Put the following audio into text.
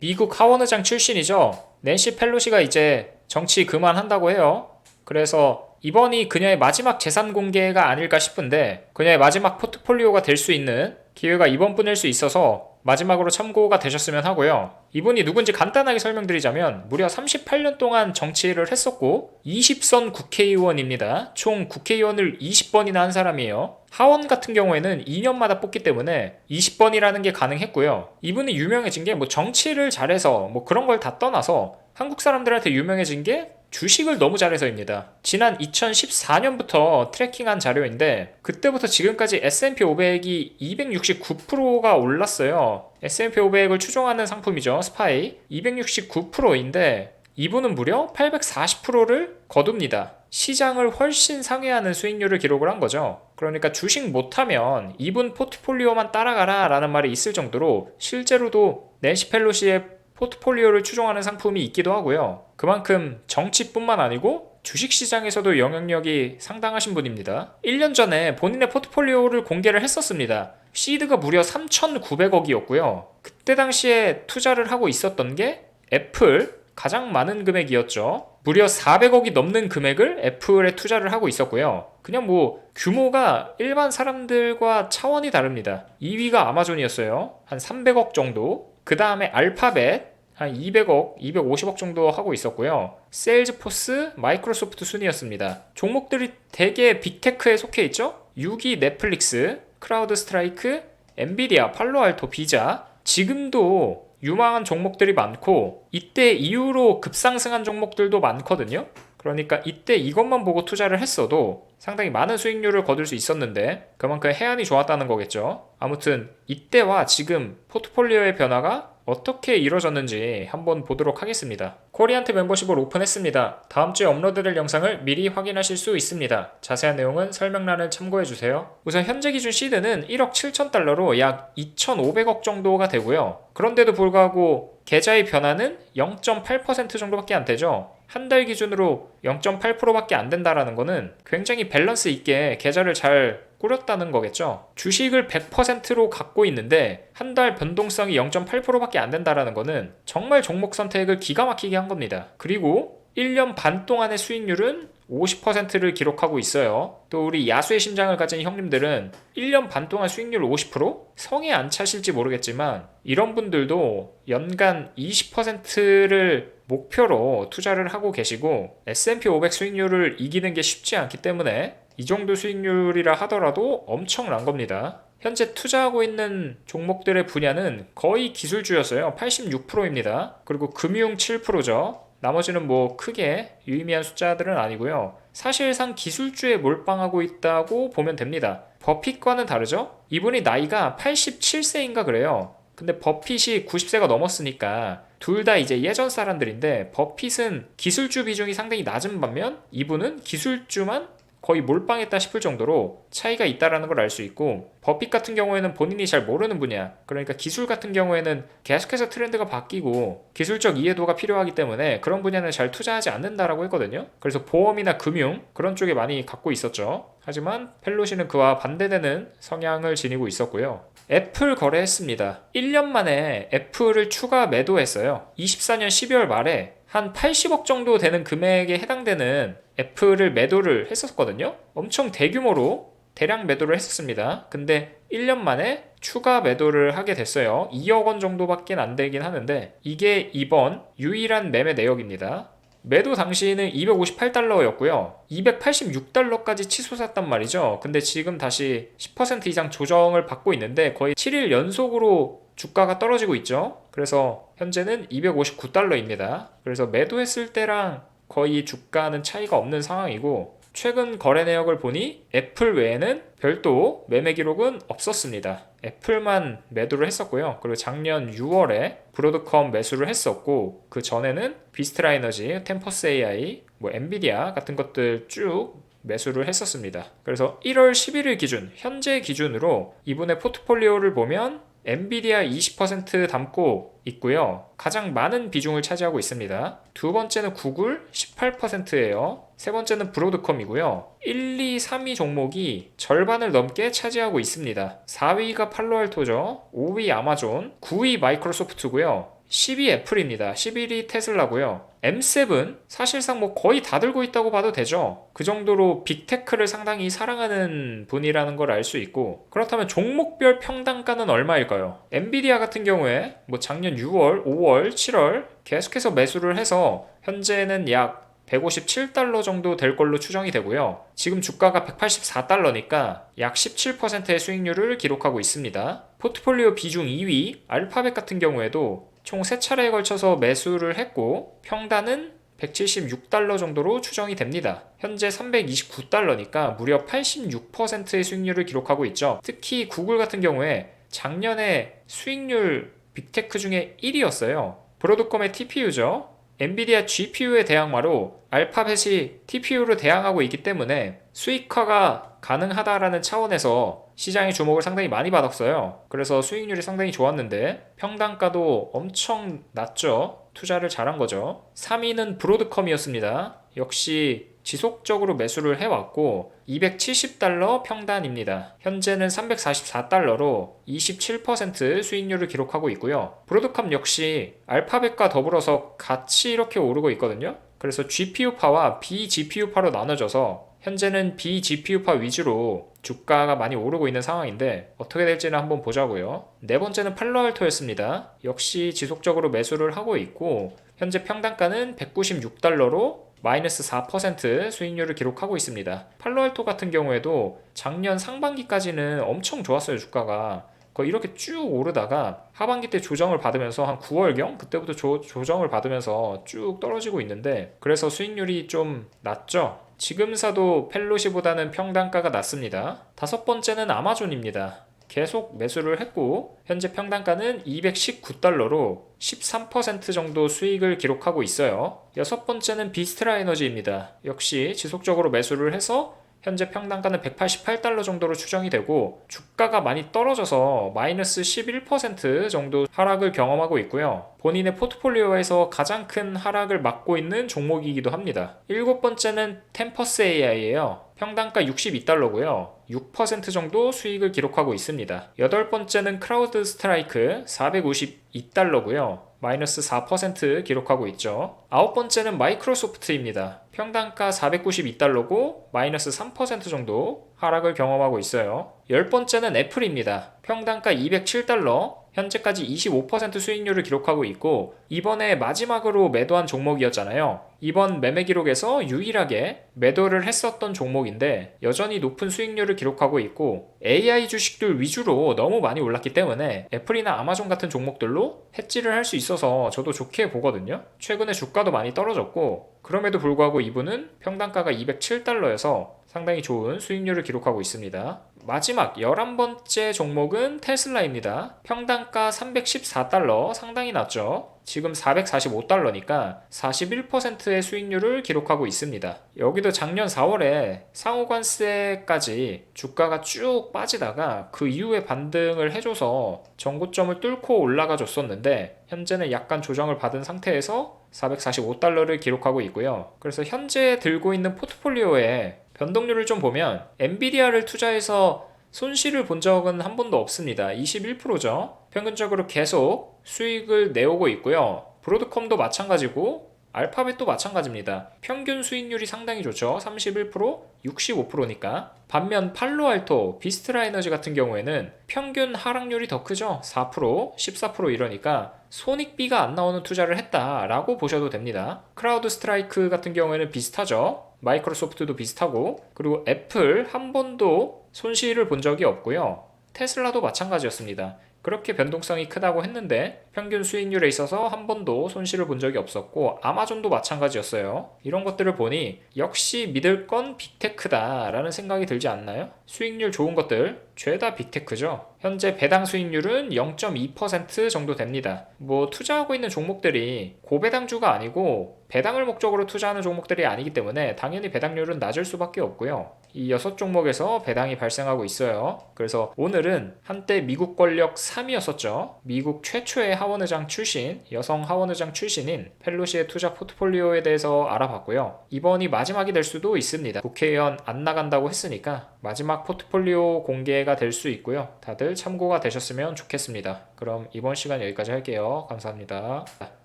미국 하원의장 출신이죠. 낸시 펠로시가 이제 정치 그만한다고 해요. 그래서 이번이 그녀의 마지막 재산 공개가 아닐까 싶은데 그녀의 마지막 포트폴리오가 될 수 있는 기회가 이번뿐일 수 있어서 마지막으로 참고가 되셨으면 하고요. 이분이 누군지 간단하게 설명드리자면 무려 38년 동안 정치를 했었고 20선 국회의원입니다. 총 국회의원을 20번이나 한 사람이에요. 하원 같은 경우에는 2년마다 뽑기 때문에 20번이라는 게 가능했고요. 이분이 유명해진 게 뭐 정치를 잘해서 뭐 그런 걸 다 떠나서 한국 사람들한테 유명해진 게 주식을 너무 잘해서입니다. 지난 2014년부터 트래킹한 자료인데 그때부터 지금까지 S&P 500이 269%가 올랐어요. S&P 500을 추종하는 상품이죠. 스파이. 269%인데 이분은 무려 840%를 거둡니다. 시장을 훨씬 상회하는 수익률을 기록을 한 거죠. 그러니까 주식 못하면 이분 포트폴리오만 따라가라 라는 말이 있을 정도로 실제로도 낸시 펠로시의 포트폴리오를 추종하는 상품이 있기도 하고요. 그만큼 정치뿐만 아니고 주식 시장에서도 영향력이 상당하신 분입니다. 1년 전에 본인의 포트폴리오를 공개를 했었습니다. 시드가 무려 3,900억이었고요. 그때 당시에 투자를 하고 있었던 게 애플 가장 많은 금액이었죠. 무려 400억이 넘는 금액을 애플에 투자를 하고 있었고요. 그냥 뭐 규모가 일반 사람들과 차원이 다릅니다. 2위가 아마존이었어요. 한 300억 정도. 그 다음에 알파벳 한 200억, 250억 정도 하고 있었고요. 세일즈포스, 마이크로소프트 순이었습니다. 종목들이 대개 빅테크에 속해 있죠? 6위 넷플릭스, 크라우드 스트라이크, 엔비디아, 팔로알토, 비자. 지금도 유망한 종목들이 많고 이때 이후로 급상승한 종목들도 많거든요. 그러니까 이때 이것만 보고 투자를 했어도 상당히 많은 수익률을 거둘 수 있었는데 그만큼 해안이 좋았다는 거겠죠. 아무튼 이때와 지금 포트폴리오의 변화가 어떻게 이루어졌는지 한번 보도록 하겠습니다. 코리안트 멤버십을 오픈했습니다. 다음 주에 업로드될 영상을 미리 확인하실 수 있습니다. 자세한 내용은 설명란을 참고해 주세요. 우선 현재 기준 시드는 1억 7천 달러로 약 2,500억 정도가 되고요. 그런데도 불구하고 계좌의 변화는 0.8% 정도밖에 안 되죠. 한 달 기준으로 0.8%밖에 안 된다라는 거는 굉장히 밸런스 있게 계좌를 잘 꾸렸다는 거겠죠. 주식을 100%로 갖고 있는데 한 달 변동성이 0.8%밖에 안 된다라는 거는 정말 종목 선택을 기가 막히게 한 겁니다. 그리고 1년 반 동안의 수익률은 50%를 기록하고 있어요. 또 우리 야수의 심장을 가진 형님들은 1년 반 동안 수익률 50%? 성에 안 차실지 모르겠지만 이런 분들도 연간 20%를 목표로 투자를 하고 계시고 S&P 500 수익률을 이기는 게 쉽지 않기 때문에 이 정도 수익률이라 하더라도 엄청난 겁니다. 현재 투자하고 있는 종목들의 분야는 거의 기술주였어요. 86%입니다. 그리고 금융 7%죠. 나머지는 뭐 크게 유의미한 숫자들은 아니고요. 사실상 기술주에 몰빵하고 있다고 보면 됩니다. 버핏과는 다르죠? 이분이 나이가 87세인가 그래요. 근데 버핏이 90세가 넘었으니까 둘 다 이제 예전 사람들인데 버핏은 기술주 비중이 상당히 낮은 반면 이분은 기술주만 거의 몰빵했다 싶을 정도로 차이가 있다라는 걸 알 수 있고 버핏 같은 경우에는 본인이 잘 모르는 분야 그러니까 기술 같은 경우에는 계속해서 트렌드가 바뀌고 기술적 이해도가 필요하기 때문에 그런 분야는 잘 투자하지 않는다라고 했거든요. 그래서 보험이나 금융 그런 쪽에 많이 갖고 있었죠. 하지만 펠로시는 그와 반대되는 성향을 지니고 있었고요. 애플 거래했습니다. 1년 만에 애플을 추가 매도했어요. 24년 12월 말에 한 80억 정도 되는 금액에 해당되는 애플을 매도를 했었거든요. 엄청 대규모로 대량 매도를 했었습니다. 근데 1년 만에 추가 매도를 하게 됐어요. 2억 원 정도밖에 안 되긴 하는데 이게 이번 유일한 매매 내역입니다. 매도 당시에는 258달러였고요. 286달러까지 치솟았단 말이죠. 근데 지금 다시 10% 이상 조정을 받고 있는데 거의 7일 연속으로 주가가 떨어지고 있죠. 그래서 현재는 259달러입니다. 그래서 매도했을 때랑 거의 주가는 차이가 없는 상황이고 최근 거래 내역을 보니 애플 외에는 별도 매매 기록은 없었습니다. 애플만 매도를 했었고요. 그리고 작년 6월에 브로드컴 매수를 했었고 그 전에는 비스트라 에너지, 템퍼스 AI, 뭐 엔비디아 같은 것들 쭉 매수를 했었습니다. 그래서 1월 11일 기준, 현재 기준으로 이분의 포트폴리오를 보면 엔비디아 20% 담고 있고요. 가장 많은 비중을 차지하고 있습니다. 두 번째는 구글 18%예요. 세 번째는 브로드컴이고요. 1, 2, 3위 종목이 절반을 넘게 차지하고 있습니다. 4위가 팔로알토죠. 5위 아마존, 9위 마이크로소프트고요. 10위 애플입니다. 11위 테슬라고요. M7 사실상 뭐 거의 다 들고 있다고 봐도 되죠. 그 정도로 빅테크를 상당히 사랑하는 분이라는 걸 알 수 있고 그렇다면 종목별 평단가는 얼마일까요? 엔비디아 같은 경우에 뭐 작년 6월, 5월, 7월 계속해서 매수를 해서 현재는 약 157달러 정도 될 걸로 추정이 되고요. 지금 주가가 184달러니까 약 17%의 수익률을 기록하고 있습니다. 포트폴리오 비중 2위 알파벳 같은 경우에도 총 3차례에 걸쳐서 매수를 했고 평단은 176달러 정도로 추정이 됩니다. 현재 329달러니까 무려 86%의 수익률을 기록하고 있죠. 특히 구글 같은 경우에 작년에 수익률 빅테크 중에 1위였어요. 브로드컴의 TPU죠. 엔비디아 GPU의 대항마로 알파벳이 TPU로 대항하고 있기 때문에 수익화가 가능하다라는 차원에서 시장의 주목을 상당히 많이 받았어요. 그래서 수익률이 상당히 좋았는데 평단가도 엄청 낮죠. 투자를 잘한 거죠. 3위는 브로드컴이었습니다. 역시 지속적으로 매수를 해왔고 270달러 평단입니다. 현재는 344달러로 27% 수익률을 기록하고 있고요. 브로드컴 역시 알파벳과 더불어서 같이 이렇게 오르고 있거든요. 그래서 GPU파와 비GPU파로 나눠져서 현재는 비GPU파 위주로 주가가 많이 오르고 있는 상황인데 어떻게 될지는 한번 보자고요. 네 번째는 팔로알토였습니다. 역시 지속적으로 매수를 하고 있고 현재 평단가는 196달러로 마이너스 4% 수익률을 기록하고 있습니다. 팔로알토 같은 경우에도 작년 상반기까지는 엄청 좋았어요 주가가 거의 이렇게 쭉 오르다가 하반기 때 조정을 받으면서 한 9월경 그때부터 조, 조정을 받으면서 쭉 떨어지고 있는데 그래서 수익률이 좀 낮죠. 지금 사도 펠로시보다는 평단가가 낮습니다. 다섯 번째는 아마존입니다. 계속 매수를 했고 현재 평단가는 219달러로 13% 정도 수익을 기록하고 있어요. 여섯 번째는 비스트라 에너지입니다. 역시 지속적으로 매수를 해서 현재 평단가는 188달러 정도로 추정이 되고 주가가 많이 떨어져서 마이너스 11% 정도 하락을 경험하고 있고요. 본인의 포트폴리오에서 가장 큰 하락을 막고 있는 종목이기도 합니다. 일곱 번째는 템퍼스 AI예요. 평단가 62달러고요. 6% 정도 수익을 기록하고 있습니다. 여덟 번째는 크라우드 스트라이크 452달러고요. 마이너스 4% 기록하고 있죠. 아홉 번째는 마이크로소프트입니다. 평단가 492달러고 마이너스 3% 정도 하락을 경험하고 있어요. 열 번째는 애플입니다. 평단가 207달러, 현재까지 25% 수익률을 기록하고 있고 이번에 마지막으로 매도한 종목이었잖아요. 이번 매매 기록에서 유일하게 매도를 했었던 종목인데 여전히 높은 수익률을 기록하고 있고 AI 주식들 위주로 너무 많이 올랐기 때문에 애플이나 아마존 같은 종목들로 해지를 할 수 있어서 저도 좋게 보거든요. 최근에 주가도 많이 떨어졌고 그럼에도 불구하고 이분은 평단가가 207달러여서 상당히 좋은 수익률을 기록하고 있습니다. 마지막 11번째 종목은 테슬라입니다. 평단가 314달러 상당히 낮죠. 지금 445달러니까 41%의 수익률을 기록하고 있습니다. 여기도 작년 4월에 상호관세까지 주가가 쭉 빠지다가 그 이후에 반등을 해줘서 전고점을 뚫고 올라가 줬었는데 현재는 약간 조정을 받은 상태에서 445달러를 기록하고 있고요. 그래서 현재 들고 있는 포트폴리오에 변동률을 좀 보면 엔비디아를 투자해서 손실을 본 적은 한 번도 없습니다. 21%죠. 평균적으로 계속 수익을 내오고 있고요. 브로드컴도 마찬가지고 알파벳도 마찬가지입니다. 평균 수익률이 상당히 좋죠. 31%, 65%니까. 반면 팔로알토, 비스트라 에너지 같은 경우에는 평균 하락률이 더 크죠. 4%, 14% 이러니까 손익비가 안 나오는 투자를 했다라고 보셔도 됩니다. 크라우드 스트라이크 같은 경우에는 비슷하죠. 마이크로소프트도 비슷하고 그리고 애플 한 번도 손실을 본 적이 없고요. 테슬라도 마찬가지였습니다. 그렇게 변동성이 크다고 했는데 평균 수익률에 있어서 한 번도 손실을 본 적이 없었고 아마존도 마찬가지였어요. 이런 것들을 보니 역시 믿을 건 빅테크다라는 생각이 들지 않나요? 수익률 좋은 것들 죄다 빅테크죠. 현재 배당 수익률은 0.2% 정도 됩니다. 뭐 투자하고 있는 종목들이 고배당주가 아니고 배당을 목적으로 투자하는 종목들이 아니기 때문에 당연히 배당률은 낮을 수밖에 없고요. 이 여섯 종목에서 배당이 발생하고 있어요. 그래서 오늘은 한때 미국 권력 3위였었죠. 미국 최초의 하원의장 출신, 여성 하원의장 출신인 펠로시의 투자 포트폴리오에 대해서 알아봤고요. 이번이 마지막이 될 수도 있습니다. 국회의원 안 나간다고 했으니까 마지막 포트폴리오 공개가 될 수 있고요. 다들 참고가 되셨으면 좋겠습니다. 그럼 이번 시간 여기까지 할게요. 감사합니다.